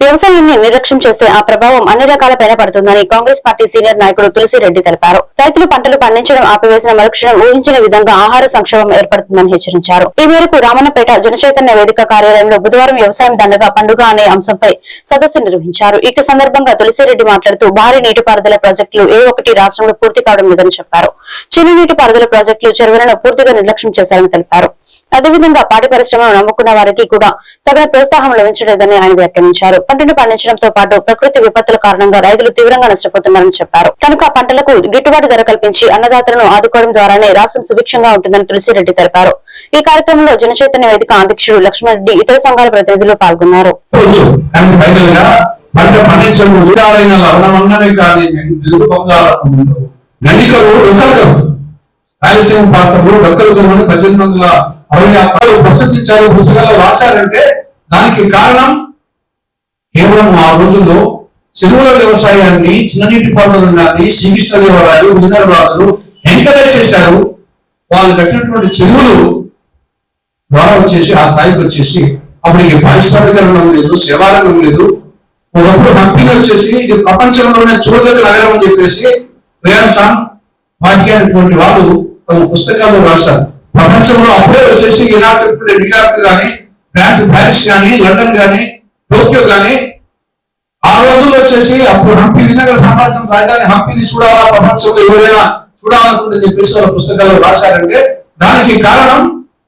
వ్యవసాయాన్ని నిర్లక్ష్యం చేస్తే ఆ ప్రభావం అన్ని రకాలపైన పడుతుందని కాంగ్రెస్ పార్టీ సీనియర్ నాయకుడు తులసిరెడ్డి తెలిపారు. రైతులు పంటలు పండించడం ఆపివేసిన మరుక్షణం ఊహించిన విధంగా ఆహార సంక్షోభం ఏర్పడుతుందని హెచ్చరించారు. ఈ మేరకు రామన్నపేట జనచైతన్య వేదిక కార్యాలయంలో బుధవారం వ్యవసాయం దండగా పండుగ అనే అంశంపై సదస్సు నిర్వహించారు. ఈ సందర్భంగా తులసిరెడ్డి మాట్లాడుతూ భారీ నీటిపారుదల ప్రాజెక్టులు ఏ ఒకటి రాష్ట్రంలో పూర్తి కావడం లేదని చెప్పారు. చిన్న నీటిపారుదల ప్రాజెక్టులు చెరువులను పూర్తిగా నిర్లక్ష్యం చేశారని తెలిపారు. అదేవిధంగా పాడి పరిశ్రమను నమ్ముకున్న వారికి కూడా తగిన ప్రోత్సాహం లభించలేదని ఆయన వ్యాఖ్యానించారు. పంటను పండించడంతో పాటు ప్రకృతి విపత్తుల కారణంగా రైతులు తీవ్రంగా నష్టపోతున్నారని చెప్పారు. కనుక పంటలకు గిట్టుబాటు ధర కల్పించి అన్నదాతలను ఆదుకోవడం ద్వారానే రాష్ట్రం సుభిక్షంగా ఉంటుందని తులసిరెడ్డి తెలిపారు. ఈ కార్యక్రమంలో జనచైతన్య వేదిక అధ్యక్షుడు లక్ష్మణరెడ్డి ఇతర సంఘాల ప్రతినిధులు పాల్గొన్నారు. పంట పండించడం లవణమన్నవి కానీ తెలుగు డొక్కలు రాయలసీమ ప్రాంతంలో డొక్కలు కనుమని పద్దెనిమిది వందల అవన్నీ ఆరు ప్రస్తుతించారు పుస్తకాలు రాశారంటే దానికి కారణం కేవలం ఆ రోజుల్లో చెరువుల వ్యవసాయాన్ని చిన్ననీటి పాత్రలు కానీ శ్రీకృష్ణదేవరాయలు విజయనగరాజులు ఎంకరేజ్ చేశారు. వాళ్ళు కట్టినటువంటి చెరువులు ద్వారా వచ్చేసి ఆ స్థాయికి వచ్చేసి అప్పటికి పారిశ్రామికరణం లేదు సేవారంగం లేదు. ఒకప్పుడు హంపీకి వచ్చేసి ఇది ప్రపంచంలోనే చూడదగ్గ నగరం అని చెప్పేసి వేరసాన్ వాటికి అనేటువంటి వాళ్ళు తమ పుస్తకాల్లో రాశారు. ప్రపంచంలో అప్పుడే వచ్చేసి ఇలా చెప్తుండే న్యూయార్క్ కానీ ఫ్రాన్స్ ప్యారిస్ కానీ లండన్ కానీ టోక్యో కానీ ఆ రోజుల్లో వచ్చేసి అప్పుడు హంపి విజయనగర సామ్రాజ్యం రాజధాని హంపిని చూడాలా ప్రపంచంలో ఎవరైనా చూడాలనుకుంటే చెప్పేసి వాళ్ళ పుస్తకాల్లో రాశారంటే దానికి కారణం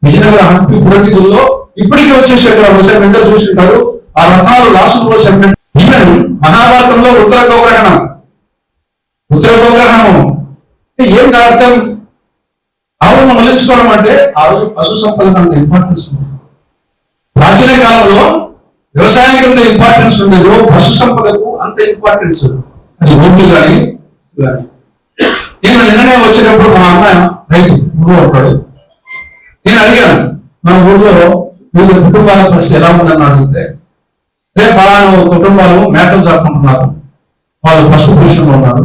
విజయనగర హంపి పురోగితుల్లో ఇప్పటికీ వచ్చేసి అక్కడ వచ్చారు ఎంత చూసింటారు. ఆ రథాలు రాసులు పోసారు ఈవెన్ మహాభారతంలో ఉత్తర గోగ్రహణం ఉత్తర గోగ్రహణం ఏం అర్థం? ఆవులను మళ్ళించుకోవడం అంటే ఆ రోజు పశు సంపదకు అంత ఇంపార్టెన్స్ ఉంది ప్రాచీన కాలంలో వ్యవసాయానికి అంత ఇంపార్టెన్స్ ఉండేదో. పశు సంపదకు అంత ఇంపార్టెన్స్ అది ఓట్లు కానీ నేను నిన్ననే వచ్చేటప్పుడు మా అన్న రైతు ఊళ్ళో ఉంటాడు నేను అడిగాను మన ఊళ్ళో వివిధ కుటుంబాల పరిస్థితి ఎలా ఉందని అడిగితే రేపు పలానా కుటుంబాలు మేకలు చదువుకుంటున్నారు వాళ్ళు పశు పురుషులు ఉన్నారు.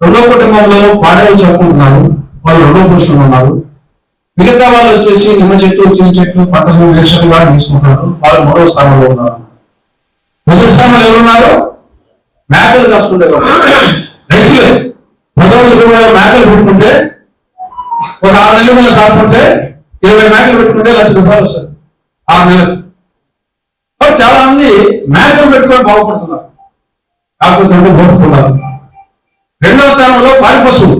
రెండో కుటుంబంలో పాడేలు చదువుకుంటున్నారు వాళ్ళు రెండో పురుషులు ఉన్నారు. మిగతా వాళ్ళు వచ్చేసి నిమ్మ చెట్టు చిన్న చెట్లు పంటలు వేసుకుని వాళ్ళు తీసుకుంటారు. వాళ్ళు మూడో స్థానంలో ఉన్నారు. మొదటి స్థానంలో ఎవరున్నారు? మేకలు కాసుకుంటే రైతులే. మొదటి మేకలు పెట్టుకుంటే ఒక ఆరు నెలల మీద సాగుకుంటే ఇరవై మేకలు పెట్టుకుంటే లక్ష రూపాయలు వస్తుంది ఆరు నెలలు. చాలా మంది మేకలు పెట్టుకొని బాగుపడుతున్నారు. కాకపోతే అంటే గోపుకున్నారు రెండవ స్థానంలో పాడి పశువులు